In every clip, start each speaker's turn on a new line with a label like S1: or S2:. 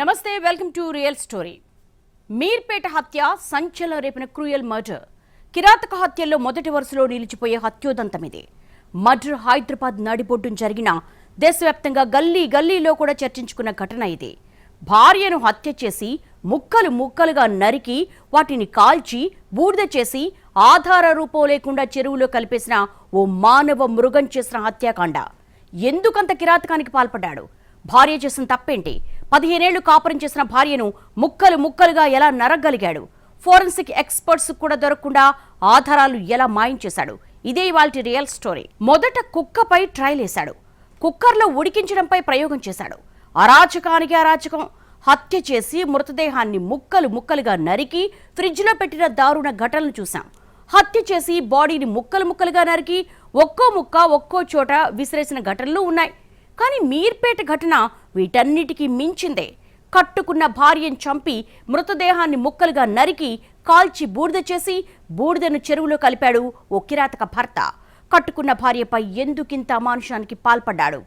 S1: నమస్తే welcome to real story. Meerpet హత్య సంచలనం రేపిన క్రూయల్ మర్డర్. కిరాతక హత్యల్లో మొదటి వరుసలో నిలిచిపోయే హత్యోదంతం ఇది. మర్డర్ హైదరాబాద్ నడిబొడ్డున జరిగిన దేశవ్యాప్తంగా గల్లీ గల్లీలో కూడా చర్చించుకున్న ఘటన ఇది. భార్యను హత్య చేసి ముక్కలు ముక్కలుగా నరికి వాటిని కాల్చి బూడిద చేసి ఆధార రూపం లేకుండా చెరువులో కలిపేసిన ఓ మానవ మృగం చేసిన హత్యాకాండ. ఎందుకంత కిరాతకానికి పాల్పడ్డాడు? భార్య చేసిన తప్పేంటి? పదిహేనేళ్ళు కాపురం చేసిన భార్యను ముక్కలు ముక్కలుగా ఎలా నరగలిగాడు? ఫోరెన్సిక్ ఎక్స్పర్ట్స్ కూడా దొరకకుండా ఆధారాలు ఎలా మాయం చేశాడు? ఇదే ఇవాల్టి రియల్ స్టోరీ. మొదట కుక్కపై ట్రయల్ వేశాడు. కుక్కర్లో ఉడికించడంపై ప్రయోగం చేశాడు. అరాచకానికి అరాచకం. హత్య చేసి మృతదేహాన్ని ముక్కలు ముక్కలుగా నరికి ఫ్రిడ్జ్లో పెట్టిన దారుణ ఘటనలు చూశాం. హత్య చేసి బాడీని ముక్కలు ముక్కలుగా నరికి ఒక్కో ముక్క ఒక్కో చోట విసిరేసిన ఘటనలు ఉన్నాయి. కానీ మీర్పేట ఘటన వీటన్నిటికీ మించిందే. కట్టుకున్న భార్యను చంపి మృతదేహాన్ని ముక్కలుగా నరికి కాల్చి బూడిద చేసి బూడిదను చెరువులో కలిపాడు ఓ కిరాతక భర్త. కట్టుకున్న భార్యపై ఎందుకింత అమానుషానికి పాల్పడ్డాడు?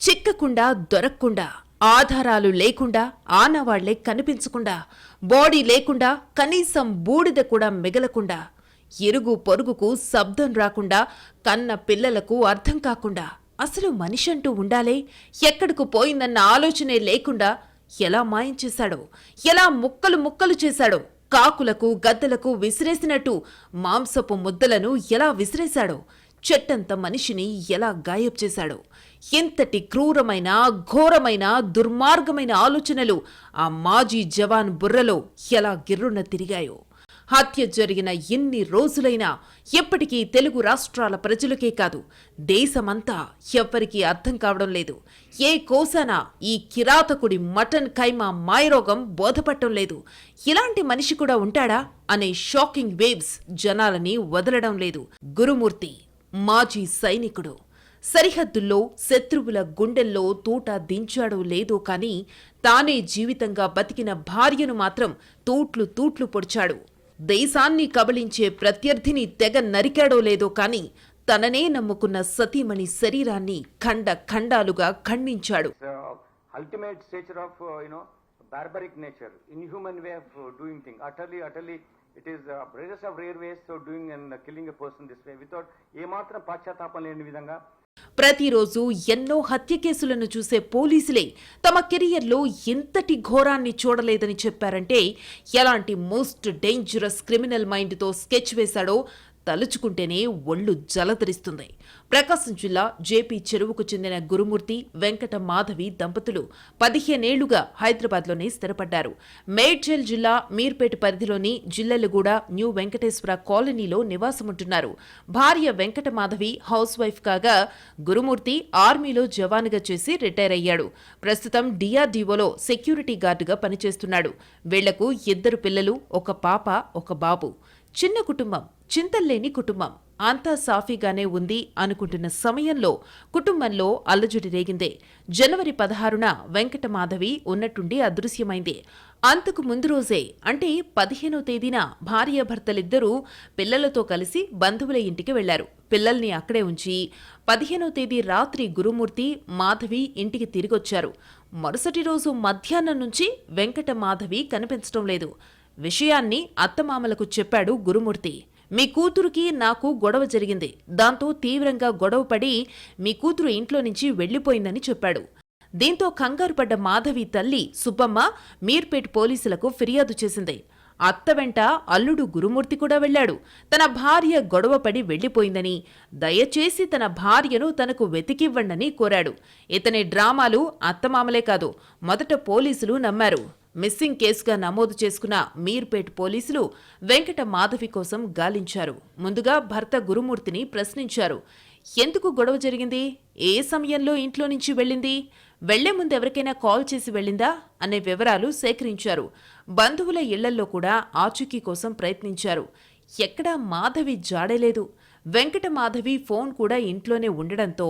S2: చిక్కకుండా దొరక్కుండా ఆధారాలు లేకుండా ఆనవాళ్ళే కనిపించకుండా బాడీ లేకుండా కనీసం బూడిద కూడా మిగలకుండా ఇరుగు పొరుగుకు శబ్దం రాకుండా కన్న పిల్లలకు అర్థం కాకుండా అసలు మనిషి అంటూ ఉండాలే. ఎక్కడకు పోయిందన్న ఆలోచనే లేకుండా ఎలా మాయం చేశాడో ఎలా ముక్కలు ముక్కలు చేశాడో కాకులకు గద్దలకు విసిరేసినట్టు మాంసపు ముద్దలను ఎలా విసిరేశాడో చెట్టంత మనిషిని ఎలా గాయబ్ చేశాడో ఎంతటి క్రూరమైన ఘోరమైన దుర్మార్గమైన ఆలోచనలు ఆ మాజీ జవాన్ బుర్రలో ఎలా గిర్రున తిరిగాయో. హత్య జరిగిన ఎన్ని రోజులైనా ఎప్పటికీ తెలుగు రాష్ట్రాల ప్రజలకే కాదు దేశమంతా ఎవ్వరికీ అర్థం కావడం లేదు. ఏ కోసాన ఈ కిరాతకుడి మటన్ ఖైమా మాయరోగం బోధపట్టం లేదు. ఇలాంటి మనిషి కూడా ఉంటాడా? అనే షాకింగ్ వేవ్స్ జనాలని వదలడం లేదు. గురుమూర్తి మాజీ సైనికుడు సరిహద్దుల్లో శత్రువుల గుండెల్లో తూట దించాడో లేదో కానీ తానే జీవితంగా బతికిన భార్యను మాత్రం తూట్లు తూట్లు పొడిచాడు. దేశాన్ని కబలించే ప్రత్యర్థిని తెగ నరికాడో లేదో కాని తననే నమ్ముకున్న సతీమణి శరీరాన్ని ఖండ ఖండాలుగా ఖండించాడు.
S3: It is brazers of rare ways doing and killing a person this way without ఏమాత్రం పశ్చాత్తాపం లేని విధంగా
S2: ప్రతిరోజు ఎన్నో హత్య కేసులను చూసే పోలీసులే తమ కెరియర్లో ఇంతటి ఘోరాన్ని చూడలేదని చెప్పారంటే ఎలాంటి మోస్ట్ డేంజరస్ క్రిమినల్ మైండ్తో స్కెచ్ వేశాడో తలుచుకుంటేనే ఒళ్ళు జలధరిస్తుంది. ప్రకాశం జిల్లా జేపీ చెరువుకు చెందిన గురుమూర్తి వెంకట మాధవి దంపతులు పదిహేనేళ్ళుగా హైదరాబాద్లోనే స్థిరపడ్డారు. మేడ్చల్ జిల్లా మీర్పేట పరిధిలోని జిల్లెలగూడ న్యూ వెంకటేశ్వర కాలనీలో నివాసముంటున్నారు. భార్య వెంకట మాధవి హౌస్ వైఫ్ కాగా గురుమూర్తి ఆర్మీలో జవానుగా చేసి రిటైర్ అయ్యాడు ప్రస్తుతం డిఆర్డీఓలో సెక్యూరిటీ గార్డుగా పనిచేస్తున్నాడు. వీళ్ళకు ఇద్దరు పిల్లలు ఒక పాప ఒక బాబు. చిన్న కుటుంబం చింతల్లేని కుటుంబం. అంతా సాఫీగానే ఉంది అనుకుంటున్న సమయంలో కుటుంబంలో అల్లజడి రేగిందే. జనవరి పదహారున వెంకటమాధవి ఉన్నట్టుండి అదృశ్యమైంది. అంతకు ముందు రోజే అంటే పదిహేనో తేదీన భార్యాభర్తలిద్దరూ పిల్లలతో కలిసి బంధువుల ఇంటికి వెళ్ళారు. పిల్లల్ని అక్కడే ఉంచి పదిహేనో తేదీ రాత్రి గురుమూర్తి మాధవి ఇంటికి తిరిగొచ్చారు. మరుసటి రోజు మధ్యాహ్నం నుంచి వెంకట మాధవి కనిపించడం లేదు. విషయాన్ని అత్తమామలకు చెప్పాడు గురుమూర్తి. మీ కూతురుకి నాకు గొడవ జరిగింది. దాంతో తీవ్రంగా గొడవపడి మీ కూతురు ఇంట్లో నుంచి వెళ్ళిపోయిందని చెప్పాడు. దీంతో కంగారు పడ్డ మాధవి తల్లి సుబ్బమ్మ మీర్పేట్ పోలీసులకు ఫిర్యాదు చేసింది. అత్త వెంట అల్లుడు గురుమూర్తి కూడా వెళ్ళాడు. తన భార్య గొడవపడి వెళ్ళిపోయిందని దయచేసి తన భార్యను తనకు వెతికివ్వండని కోరాడు. ఇతని డ్రామాలు అత్తమామలే కాదు మొదట పోలీసులు నమ్మారు. మిస్సింగ్ కేసుగా నమోదు చేసుకున్న మీర్పేట్ పోలీసులు వెంకట మాధవి కోసం గాలించారు. ముందుగా భర్త గురుమూర్తిని ప్రశ్నించారు. ఎందుకు గొడవ జరిగింది? ఏ సమయంలో ఇంట్లో నుంచి వెళ్ళింది? వెళ్ళే ముందు ఎవరికైనా కాల్ చేసి వెళ్ళిందా? అనే వివరాలు సేకరించారు. బంధువుల ఇళ్ళల్లో కూడా ఆచూకీ కోసం ప్రయత్నించారు. ఎక్కడా మాధవి జాడలేదు. వెంకట మాధవి ఫోన్ కూడా ఇంట్లోనే ఉండడంతో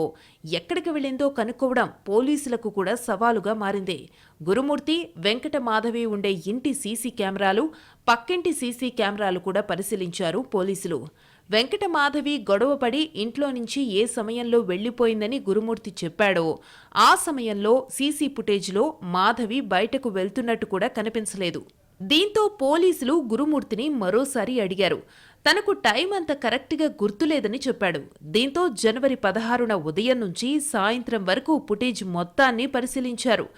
S2: ఎక్కడికి వెళ్ళిందో కనుక్కోవడం పోలీసులకు కూడా సవాలుగా మారింది. గురుమూర్తి వెంకట మాధవి ఉండే ఇంటి సీసీ కెమెరాలు పక్కింటి సీసీ కెమెరాలు కూడా పరిశీలించారు పోలీసులు. వెంకట మాధవి గొడవపడి ఇంట్లో నుంచి ఏ సమయంలో వెళ్ళిపోయిందని గురుమూర్తి చెప్పాడో ఆ సమయంలో సీసీ ఫుటేజ్లో మాధవి బయటకు వెళ్తున్నట్టు కూడా కనిపించలేదు. దీంతో పోలీసులు గురుమూర్తిని మరోసారి అడిగారు. తనకు టైం అంత కరెక్ట్గా గుర్తులేదని చెప్పాడు. దీంతో జనవరి పదహారున ఉదయం నుంచి సాయంత్రం వరకు ఫుటేజ్ మొత్తాన్ని పరిశీలించారు.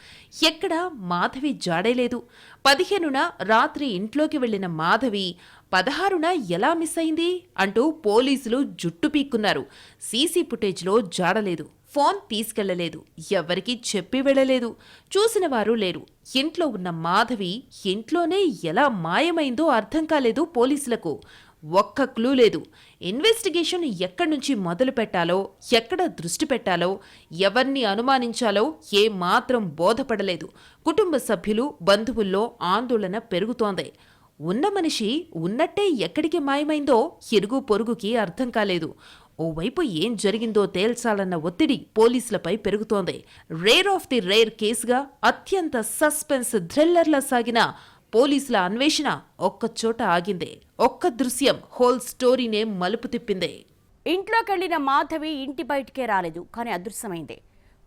S2: ఎక్కడా మాధవి జాడేలేదు పదిహేనున రాత్రి ఇంట్లోకి వెళ్ళిన మాధవి పదహారున ఎలా మిస్ అయింది అంటూ పోలీసులు జుట్టు పీక్కున్నారు. CC ఫుటేజ్లో జాడలేదు phone తీసుకెళ్ళలేదు. ఎవరికీ చెప్పి వెళ్ళలేదు. చూసిన వారు లేరు. ఇంట్లో ఉన్న మాధవి ఇంట్లోనే ఎలా మాయమైందో అర్థం కాలేదు పోలీసులకు. ఒక్క క్లూ లేదు. ఇన్వెస్టిగేషన్ ఎక్కడి నుంచి మొదలు పెట్టాలో ఎక్కడ దృష్టి పెట్టాలో ఎవరిని అనుమానించాలో ఏమాత్రం బోధపడలేదు. కుటుంబ సభ్యులు బంధువుల్లో ఆందోళన పెరుగుతోంది. ఉన్న మనిషి ఉన్నట్టే ఎక్కడికి మాయమైందో ఇరుగు పొరుగుకి అర్థం కాలేదు. ఓవైపు ఏం జరిగిందో తేల్చాలన్న ఒత్తిడి పోలీసులపై పెరుగుతోంది. రేర్ ఆఫ్ ది రేర్ కేసుగా అత్యంత సస్పెన్స్ థ్రిల్లర్లా సాగిన పోలీసుల అన్వేషణ ఒక్కచోట ఆగింది. ఒక్క దృశ్యం హోల్ స్టోరీనే మలుపు తిప్పింది.
S1: ఇంట్లోకెళ్ళిన మాధవి ఇంటి బయటికే రాలేదు కానీ అదృశ్యమైంది.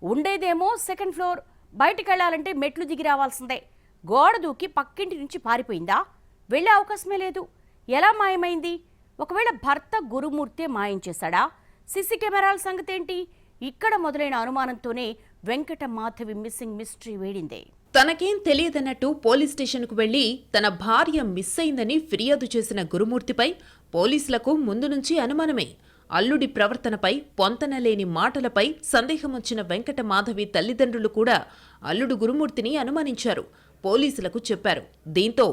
S1: ఉండేదేమో సెకండ్ ఫ్లోర్. బయటకెళ్ళాలంటే మెట్లు దిగి రావాల్సిందే. గోడ దూకి పక్కింటి నుంచి పారిపోయిందా? వెళ్ళే అవకాశమే లేదు. ఎలా మాయమైంది? ఒకవేళ భర్త గురుమూర్తే మాయం చేశాడా? సిసి కెమెరాల సంగతేంటి? ఇక్కడ మొదలైన అనుమానంతోనే వెంకట మాధవి మిస్సింగ్ మిస్టరీ వేడిందే.
S2: తనకేం తెలియదన్నట్టు పోలీస్ స్టేషన్కు వెళ్ళి తన భార్య మిస్ అయిందని ఫిర్యాదు చేసిన గురుమూర్తిపై పోలీసులకు ముందు నుంచి అనుమానమే. అల్లుడి ప్రవర్తనపై పొంతనలేని మాటలపై సందేహమొచ్చిన వెంకట మాధవి తల్లిదండ్రులు కూడా అల్లుడు గురుమూర్తిని అనుమానించారు. పోలీసులకు చెప్పారు. దీంతో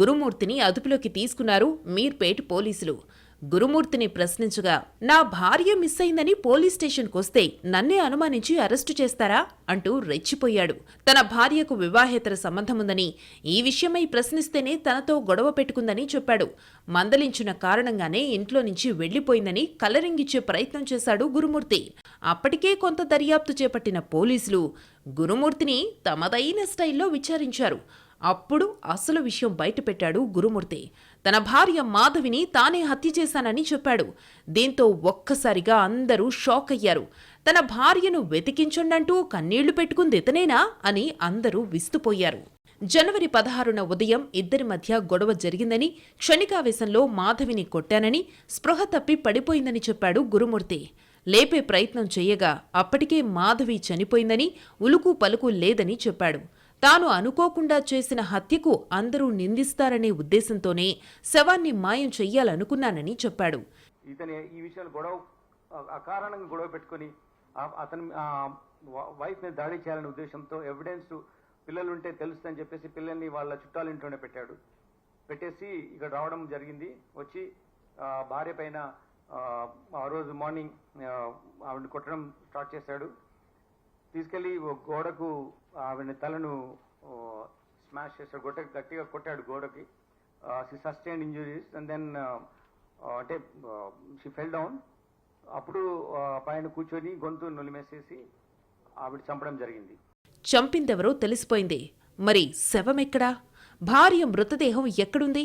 S2: గురుమూర్తిని అదుపులోకి తీసుకున్నారు మీర్పేట్ పోలీసులు. గురుమూర్తిని ప్రశ్నించగా నా భార్య మిస్ అయిందని పోలీస్ స్టేషన్కు వస్తే నన్నే అనుమానించి అరెస్టు చేస్తారా? అంటూ రెచ్చిపోయాడు. తన భార్యకు వివాహేతర సంబంధముందని ఈ విషయమై ప్రశ్నిస్తేనే తనతో గొడవ పెట్టుకుందని చెప్పాడు. మందలించిన కారణంగానే ఇంట్లో నుంచి వెళ్ళిపోయిందని కలరింగిచ్చే ప్రయత్నం చేశాడు గురుమూర్తి. అప్పటికే కొంత దర్యాప్తు చేపట్టిన పోలీసులు గురుమూర్తిని తమదైన స్టైల్లో విచారించారు. అప్పుడు అసలు విషయం బయటపెట్టాడు గురుమూర్తి. తన భార్య మాధవిని తానే హత్య చేశానని చెప్పాడు. దీంతో ఒక్కసారిగా అందరూ షాక్ అయ్యారు. తన భార్యను వెతికించండంటూ కన్నీళ్ళు పెట్టుకుంది ఇతనేనా అని అందరూ విస్తుపోయారు. జనవరి పదహారున ఉదయం ఇద్దరి మధ్య గొడవ జరిగిందని క్షణికావేశంలో మాధవిని కొట్టానని స్పృహ తప్పి పడిపోయిందని చెప్పాడు గురుమూర్తి. లేపే ప్రయత్నం చేయగా అప్పటికే మాధవి చనిపోయిందని ఉలుకు పలుకు లేదని చెప్పాడు. తాను అనుకోకుండా చేసిన హత్యకు అందరూ నిందిస్తారనే ఉద్దేశంతోనే శవాన్ని మాయం చెయ్యాలనుకున్నానని చెప్పాడు.
S3: ఇతని ఈ విషయాలు గొడవ అకారణంగా గొడవ పెట్టుకొని అతని వైఫ్ మీద దాడి చేయాలనే ఉద్దేశంతో ఎవిడెన్స్ పిల్లలు ఉంటే తెలుస్తుందని చెప్పేసి పిల్లల్ని వాళ్ళ చుట్టాల ఇంట్లోనే పెట్టాడు. పెట్టేసి ఇక్కడ రావడం జరిగింది. వచ్చి భార్య పైన ఆ రోజు మార్నింగ్ ఆవిడ కొట్టడం స్టార్ట్ చేశాడు. తీసుకెళ్ళి ఓ గోడకు ఆవిడ తలను స్మాష్ చేశాడు గొట్ట గట్టిగా కొట్టాడు గోడకి. She sustain injuries and then అంటే షీ ఫెల్ డౌన్ అప్పుడు పైన కూర్చొని గొంతు నులిమేసేసి ఆవిడ చంపడం జరిగింది.
S2: చంపిందెవరో తెలిసిపోయింది. మరి శవం ఎక్కడా భార్య మృతదేహం ఎక్కడుంది?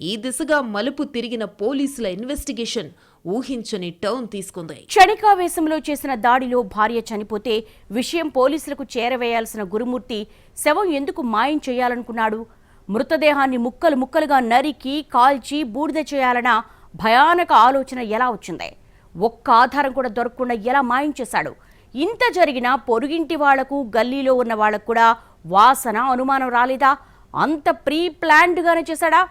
S2: ఈ దిశగా మలుపు తిరిగిన పోలీసుల ఇన్వెస్టిగేషన్ ఊహించని టర్న్ తీసుకుంది.
S1: క్షణికావేశంలో చేసిన దాడిలో భార్య చనిపోతే విషయం పోలీసులకు చేరవేయాల్సిన గురుమూర్తి శవం ఎందుకు మాయం చేయాలనుకున్నాడు? మృతదేహాన్ని ముక్కలు ముక్కలుగా నరికి కాల్చి బూడిద చేయాలన్న భయానక ఆలోచన ఎలా వచ్చింది? ఒక్క ఆధారం కూడా దొరకకుండా ఎలా మాయం చేశాడు? ఇంత జరిగినా పొరుగింటి వాళ్ళకు గల్లీలో ఉన్న వాళ్ళకు కూడా వాసన అనుమానం రాలేదా? అంత ప్రీ ప్లాన్డ్గానే చేశాడా?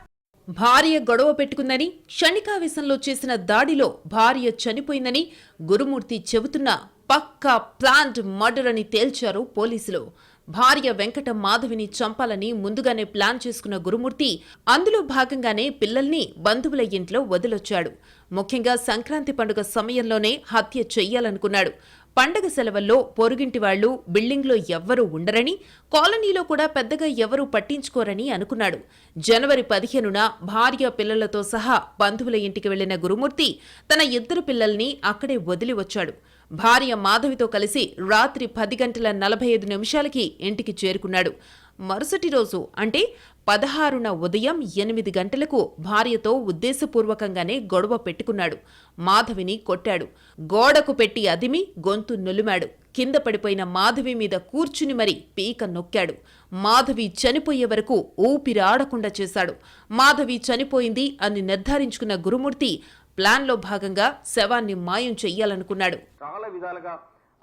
S2: భార్య గొడవ పెట్టుకుందని క్షణికావేశంలో చేసిన దాడిలో భార్య చనిపోయిందని గురుమూర్తి చెబుతున్న పక్కా ప్లాంట్ మర్డర్ అని తేల్చారు పోలీసులు. భార్య వెంకట మాధవిని చంపాలని ముందుగానే ప్లాన్ చేసుకున్న గురుమూర్తి అందులో భాగంగానే పిల్లల్ని బంధువుల ఇంట్లో వదిలొచ్చాడు. ముఖ్యంగా సంక్రాంతి పండుగ సమయంలోనే హత్య చెయ్యాలనుకున్నాడు. పండగ సెలవుల్లో పొరుగింటి వాళ్ళు బిల్డింగ్లో ఎవ్వరూ ఉండరని కాలనీలో కూడా పెద్దగా ఎవరూ పట్టించుకోరని అనుకున్నాడు. జనవరి పదిహేనున భార్య పిల్లలతో సహా బంధువుల ఇంటికి వెళ్ళిన గురుమూర్తి తన ఇద్దరు పిల్లల్ని అక్కడే వదిలి వచ్చాడు. భార్య మాధవితో కలిసి రాత్రి పది గంటల నలభై ఐదు నిమిషాలకి ఇంటికి చేరుకున్నాడు. మరుసటి రోజు అంటే పదహారున ఉదయం ఎనిమిది గంటలకు భార్యతో ఉద్దేశపూర్వకంగానే గొడవ పెట్టుకున్నాడు. మాధవిని కొట్టాడు. గోడకు పెట్టి అదిమి గొంతు నులిమాడు. కింద పడిపోయిన మాధవి మీద కూర్చుని మరి పీక నొక్కాడు. మాధవి చనిపోయే వరకు ఊపిరాడకుండా చేశాడు. మాధవి చనిపోయింది అని నిర్ధారించుకున్న గురుమూర్తి ప్లాన్లో భాగంగా శవాన్ని మాయం చెయ్యాలనుకున్నాడు.
S3: చాలా విధాలుగా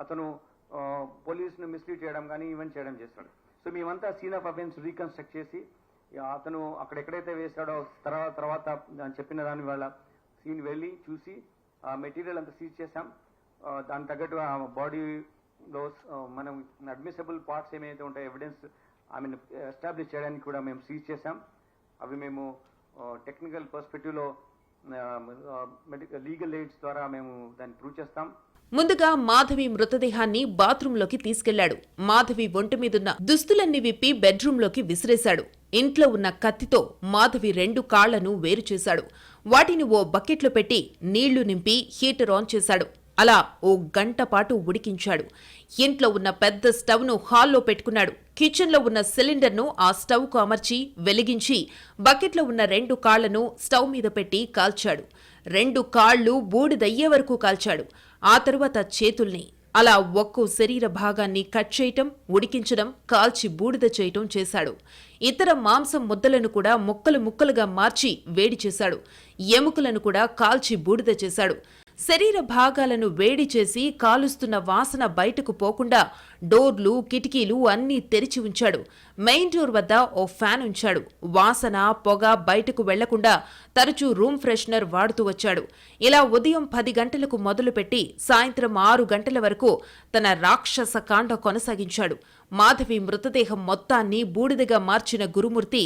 S3: అతను పోలీసును మిస్లీడ్ చేయడం కానీ ఈవెంట్ చేయడం చేస్తాడు. సో మేమంతా సీన్ ఆఫ్ అఫెన్స్ రీకన్స్ట్రక్ట్ చేసి అతను అక్కడ ఎక్కడైతే వేశాడో తర్వాత తర్వాత దాన్ని చెప్పిన దాని వల్ల సీన్ వెళ్ళి చూసి ఆ మెటీరియల్ అంతా సీజ్ చేసాం దాని దానికి తగ్గట్టు ఆ బాడీలో మనం అడ్మిసబుల్ పార్ట్స్ ఏమైతే ఉంటాయో ఎవిడెన్స్ ఐ మీన్ ఎస్టాబ్లిష్ చేయడానికి కూడా మేము సీజ్ చేసాం అవి మేము టెక్నికల్ పర్స్పెక్టివ్లో లీగల్ ఎయిడ్స్ ద్వారా మేము దాన్ని ప్రూవ్ చేస్తాం.
S2: ముందుగా మాధవి మృతదేహాన్ని బాత్రూంలోకి తీసుకెళ్ళాడు. మాధవి ఒంటి మీదున్న దుస్తులన్నీ విప్పి బెడ్రూంలోకి విసిరేశాడు. ఇంట్లో ఉన్న కత్తితో మాధవి రెండు కాళ్ళను వేరు చేశాడు. వాటిని ఓ బకెట్లో పెట్టి నీళ్ళు నింపి హీటర్ ఆన్ చేశాడు. అలా ఓ గంట పాటు ఉడికించాడు. ఇంట్లో ఉన్న పెద్ద స్టవ్ను హాల్లో పెట్టుకున్నాడు. కిచెన్లో ఉన్న సిలిండర్ను ఆ స్టవ్కు అమర్చి వెలిగించి బకెట్లో ఉన్న రెండు కాళ్ళను స్టవ్ మీద పెట్టి కాల్చాడు. రెండు కాళ్ళు బూడిదయ్యే వరకు కాల్చాడు. ఆ తరువాత చేతుల్ని అలా ఒక్కో శరీర భాగాన్ని కట్ చేయటం ఉడికించడం కాల్చి బూడిద చేయటం చేశాడు. ఇతర మాంసం ముద్దలను కూడా ముక్కలు ముక్కలుగా మార్చి వేడి చేశాడు. ఎముకలను కూడా కాల్చి బూడిద చేశాడు. శరీర భాగాలను వేడి చేసి కాలుస్తున్న వాసన బయటకు పోకుండా డోర్లు కిటికీలు అన్నీ తెరిచి ఉంచాడు. మెయిన్ డోర్ వద్ద ఓ ఫ్యాన్ ఉంచాడు. వాసన పొగ బయటకు వెళ్ళకుండా తరచూ రూమ్ ఫ్రెషనర్ వాడుతూ వచ్చాడు. ఇలా ఉదయం పది గంటలకు మొదలుపెట్టి సాయంత్రం ఆరు గంటల వరకు తన రాక్షస కాండ కొనసాగించాడు. మాధవి మృతదేహం మొత్తాన్ని బూడిదగా మార్చిన గురుమూర్తి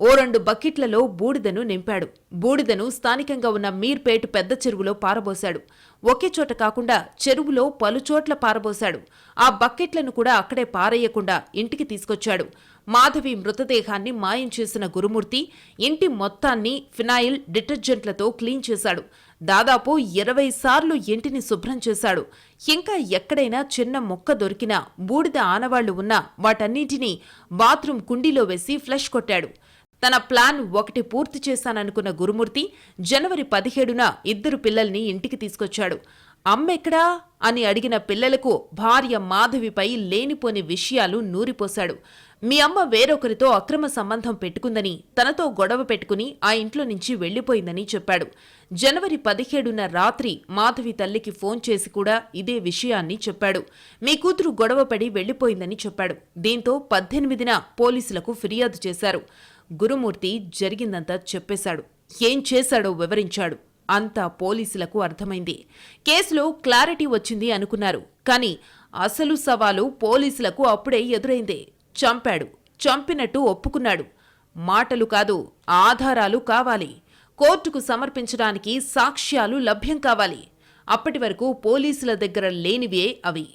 S2: ఓ రెండు బకెట్లలో బూడిదను నింపాడు. బూడిదను స్థానికంగా ఉన్న మీర్పేట్ పెద్ద చెరువులో పారబోశాడు. ఒకే చోట కాకుండా చెరువులో పలుచోట్ల పారబోశాడు. ఆ బకెట్లను కూడా అక్కడే పారేయకుండా ఇంటికి తీసుకొచ్చాడు. మాధవి మృతదేహాన్ని మాయం చేసిన గురుమూర్తి ఇంటి మొత్తాన్ని ఫినాయిల్ డిటర్జెంట్లతో క్లీన్ చేశాడు. దాదాపు ఇరవై సార్లు ఇంటిని శుభ్రం చేశాడు. ఇంకా ఎక్కడైనా చిన్న మొక్క దొరికినా బూడిద ఆనవాళ్ళు ఉన్నా వాటన్నింటినీ బాత్రూం కుండీలో వేసి ఫ్లష్ కొట్టాడు. తన ప్లాన్ ఒకటి పూర్తి చేశాననుకున్న గురుమూర్తి జనవరి పదిహేడున ఇద్దరు పిల్లల్ని ఇంటికి తీసుకొచ్చాడు. అమ్మెక్కడా? అని అడిగిన పిల్లలకు భార్య మాధవిపై లేనిపోని విషయాలు నూరిపోశాడు. మీ అమ్మ వేరొకరితో అక్రమ సంబంధం పెట్టుకుందని తనతో గొడవ పెట్టుకుని ఆ ఇంట్లో నుంచి వెళ్ళిపోయిందని చెప్పాడు. జనవరి పదిహేడున రాత్రి మాధవి తల్లికి ఫోన్ చేసి కూడా ఇదే విషయాన్ని చెప్పాడు. మీ కూతురు గొడవపడి వెళ్ళిపోయిందని చెప్పాడు. దీంతో పద్దెనిమిదిన పోలీసులకు ఫిర్యాదు చేశారు. గురుమూర్తి జరిగిందంతా చెప్పేశాడు. ఏం చేశాడో వివరించాడు. అంతా పోలీసులకు అర్థమైంది. కేసులో క్లారిటీ వచ్చింది అనుకున్నారు. కానీ అసలు సవాలు పోలీసులకు అప్పుడే ఎదురైంది. చంపాడు. చంపినట్టు ఒప్పుకున్నాడు. మాటలు కాదు ఆధారాలు కావాలి. కోర్టుకు సమర్పించడానికి సాక్ష్యాలు లభ్యం కావాలి. అప్పటి వరకు పోలీసుల దగ్గర లేనివే అవి.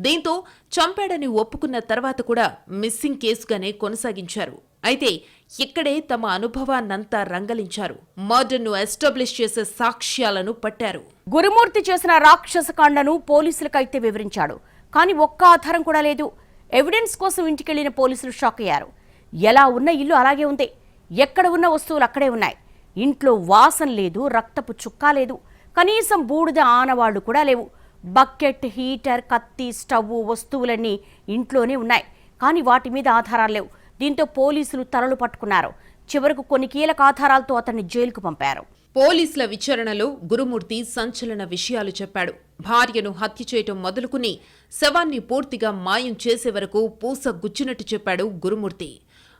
S2: దీంతో చంపాడని ఒప్పుకున్న తర్వాత కూడా మిస్సింగ్ కేసుగానే కొనసాగించారు. అయితే ఇక్కడే తమ అనుభవాన్నంతా రంగలించారు. మర్డర్ను ఎస్టాబ్లిష్ చేసే సాక్ష్యాలను పట్టారు.
S1: గురుమూర్తి చేసిన రాక్షసకాండను పోలీసులకైతే వివరించాడు. కానీ ఒక్క ఆధారం కూడా లేదు. ఎవిడెన్స్ కోసం ఇంటికెళ్ళిన పోలీసులు షాక్ అయ్యారు. ఎలా ఉన్న ఇల్లు అలాగే ఉంది. ఎక్కడ ఉన్న వస్తువులు అక్కడే ఉన్నాయి. ఇంట్లో వాసన లేదు రక్తపు చుక్కా లేదు. కనీసం బూడిద ఆనవాళ్ళు కూడా లేవు. బకెట్ హీటర్ కత్తి స్టవ్ వస్తువులన్నీ ఇంట్లోనే ఉన్నాయి. కానీ వాటి మీద ఆధారాలు లేవు. దీంతో పోలీసులు తలలు పట్టుకున్నారు. చివరకు కొన్ని కీలక ఆధారాలతో అతన్ని జైలుకు పంపారు.
S2: పోలీసుల విచారణలో గురుమూర్తి సంచలన విషయాలు చెప్పాడు. భార్యను హత్య చేయటం మొదలుకుని శవాన్ని పూర్తిగా మాయం చేసే వరకు పూస గుచ్చినట్టు చెప్పాడు గురుమూర్తి.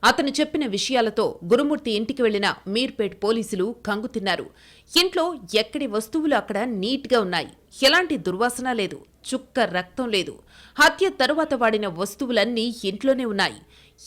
S2: అతను చెప్పిన విషయాలతో గురుమూర్తి ఇంటికి వెళ్ళిన మీర్పేట్ పోలీసులు కంగుతిన్నారు ఇంట్లో ఎక్కడి వస్తువులు అక్కడ నీట్గా ఉన్నాయి. ఎలాంటి దుర్వాసన లేదు. చుక్క రక్తం లేదు. హత్య తరువాత వాడిన వస్తువులన్నీ ఇంట్లోనే ఉన్నాయి.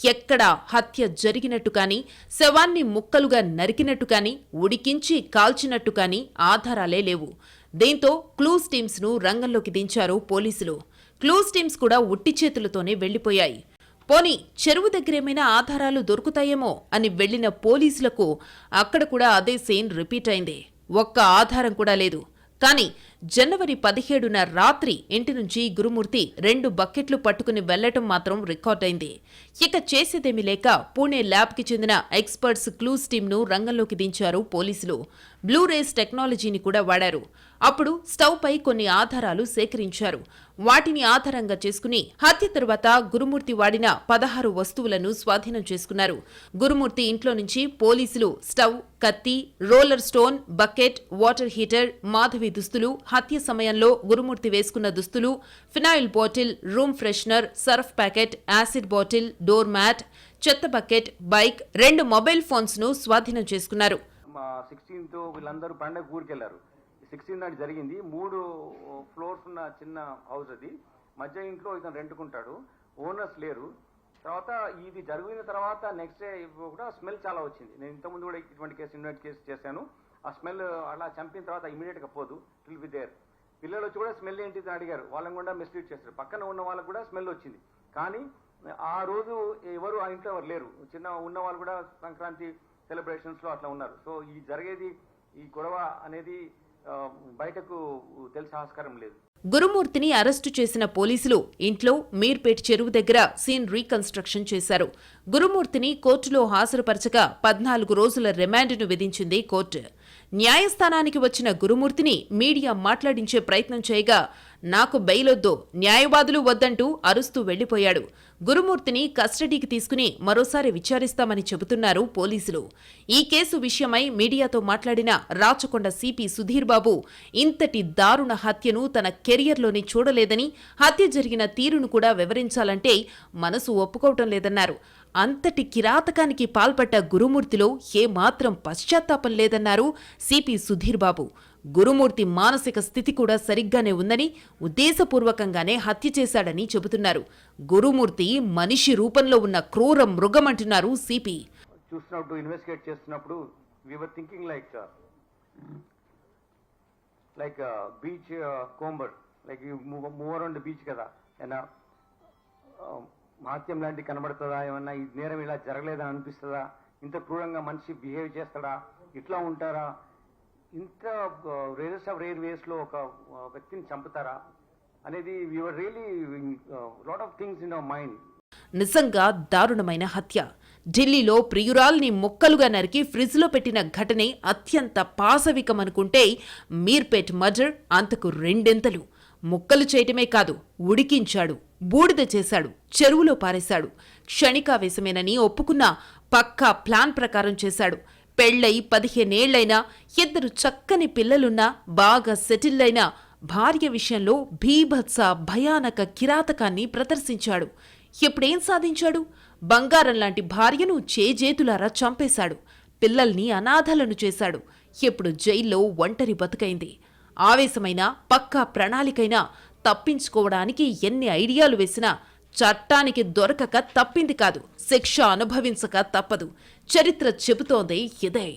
S2: ఎక్కడ హత్య జరిగినట్టు కానీ శవాన్ని ముక్కలుగా నరికినట్టు కానీ ఉడికించి కాల్చినట్టు కానీ ఆధారాలే లేవు. దీంతో క్లూస్ టీమ్స్ను రంగంలోకి దించారు పోలీసులు. క్లూస్ టీమ్స్ కూడా ఉట్టి చేతులతోనే వెళ్ళిపోయాయి పోనీ చెరువు దగ్గరేమైనా ఆధారాలు దొరుకుతాయేమో అని వెళ్ళిన పోలీసులకు అక్కడ కూడా అదే సీన్ రిపీట్ అయింది. ఒక్క ఆధారం కూడా లేదు. కానీ జనవరి పదిహేడున రాత్రి ఇంటి నుంచి గురుమూర్తి రెండు బకెట్లు పట్టుకుని వెళ్ళటం మాత్రం రికార్డైంది. ఇక చేసేదేమీ లేక పూణే ల్యాబ్కి చెందిన ఎక్స్పర్ట్స్ క్లూస్ టీంను రంగంలోకి దించారు పోలీసులు. బ్లూ రేస్ టెక్నాలజీని కూడా వాడారు. అప్పుడు స్టవ్ పై కొన్ని ఆధారాలు సేకరించారు. వాటిని ఆధారంగా చేసుకుని హత్య తర్వాత గురుమూర్తి వాడిన పదహారు వస్తువులను స్వాధీనం చేసుకున్నారు. గురుమూర్తి ఇంట్లో నుంచి పోలీసులు స్టవ్ కత్తి roller stone bucket water heater Madhavi దుస్తులు హత్య సమయంలో గురుమూర్తి వేసుకున్న దుస్తులు phenyl bottle room freshener surf packet acid bottle door mat చెత్త బకెట్ బైక్ రెండు మొబైల్ ఫోన్స్ను స్వాధీనం చేసుకున్నారు.
S3: మా సిక్స్టీన్త్ వీళ్ళందరూ పండగ ఊరికి సిక్స్టీన్ నాటి జరిగింది. మూడు ఫ్లోర్స్ ఉన్న చిన్న హౌస్ అది. మధ్య ఇంట్లో ఇతను రెంట్కుంటాడు. ఓనర్స్ లేరు. తర్వాత ఇది జరిగిన తర్వాత నెక్స్ట్ డే కూడా స్మెల్ చాలా వచ్చింది. నేను ఇంతకుముందు కూడా ఇటువంటి కేసు ఇన్వైట్ కేసు చేశాను. ఆ స్మెల్ అలా చంపిన తర్వాత ఇమీడియట్గా పోదు. Will be there. పిల్లలు వచ్చి కూడా స్మెల్ ఏంటి అని అడిగారు. వాళ్ళని కూడా మిస్లీడ్ చేస్తారు పక్కన ఉన్న వాళ్ళకు కూడా స్మెల్ వచ్చింది. కానీ ఆ రోజు ఎవరు ఆ ఇంట్లో ఎవరు లేరు. చిన్న ఉన్న వాళ్ళు కూడా సంక్రాంతి సెలబ్రేషన్స్లో అట్లా ఉన్నారు. సో ఈ జరిగేది ఈ గొడవ అనేది బయటకు తెలిసే ఆస్కారం లేదు.
S2: గురుమూర్తిని అరెస్టు చేసిన పోలీసులు ఇంట్లో మీర్పేట్ చెరువు దగ్గర సీన్ రీకన్స్ట్రక్షన్ చేశారు. గురుమూర్తిని కోర్టులో హాజరుపరచగా పద్నాలుగు రోజుల రిమాండ్ను విధించింది కోర్టు. న్యాయస్థానానికి వచ్చిన గురుమూర్తిని మీడియా మాట్లాడించే ప్రయత్నం చేయగా నాకు బెయిలొద్దు న్యాయవాదులు వద్దంటూ అరుస్తూ వెళ్ళిపోయాడు గురుమూర్తిని కస్టడీకి తీసుకుని మరోసారి విచారిస్తామని చెబుతున్నారు పోలీసులు. ఈ కేసు విషయమై మీడియాతో మాట్లాడిన రాచకొండ సిపి సుధీర్ బాబు ఇంతటి దారుణ హత్యను తన కెరియర్లోనే చూడలేదని హత్య జరిగిన తీరును కూడా వివరించాలంటే మనసు ఒప్పుకోవటం లేదన్నారు. అంతటి కిరాతకానికి పాల్పడ్డ గురుమూర్తిలో ఏమాత్రం పశ్చాత్తాపం లేదన్నారు సిపి సుధీర్ బాబు. గురుమూర్తి మానసిక స్థితి కూడా సరిగ్గానే ఉందని ఉద్దేశపూర్వకంగానే హత్య చేశాడని చెబుతున్నారు. గురుమూర్తి మనిషి రూపంలో ఉన్న క్రూర మృగమంటున్నారు సిపి
S3: చూసినప్పుడు ఇన్వెస్టిగేట్ చేస్తున్నప్పుడు we're thinking like like beachcomber like move around beach కదా. ఏమన్నా మహత్యం లాంటివి కనబడుతుందా? ఏమన్నా ఈ నేరం ఇలా జరగలేదని అనిపిస్తుందా? ఇంత క్రూరంగా మనిషి బిహేవ్ చేస్తాడా? ఇట్లా ఉంటారా? ఇంత రేజెస్ ఆఫ్ రేర్ వేస్లో ఒక వ్యక్తిని చంపుతారా? అనేది really lot of things in our mind
S2: నిజంగా దారుణమైన హత్య. ఢిల్లీలో ప్రియురాల్ని ముక్కలుగా నరికి ఫ్రిడ్జ్లో పెట్టిన ఘటనే అత్యంత పాశవికమనుకుంటే మీర్పేట్ మర్డర్ అంతకు రెండెంతలు. ముక్కలు చేయటమే కాదు ఉడికించాడు బూడిద చేశాడు చెరువులో పారేశాడు. క్షణికావేశమేనని ఒప్పుకున్నా పక్కా ప్లాన్ ప్రకారం చేశాడు. పెళ్ళై పదిహేనేళ్ళైనా ఇద్దరు చక్కని పిల్లలున్నా బాగా సెటిల్ అయినా భార్య విషయంలో భీభత్స భయానక కిరాతకాన్ని ప్రదర్శించాడు. ఎప్పుడేం సాధించాడు? బంగారం లాంటి భార్యను చేజేతులారా చంపేశాడు. పిల్లల్ని అనాథలను చేశాడు. ఇప్పుడు జైల్లో ఒంటరి బతుకైంది. ఆవేశమైన పక్కా ప్రణాళికైనా తప్పించుకోవడానికి ఎన్ని ఐడియాలు వేసినా చట్టానికి దొరకక తప్పింది కాదు శిక్ష అనుభవించక తప్పదు. చరిత్ర చెబుతోంది ఇదే.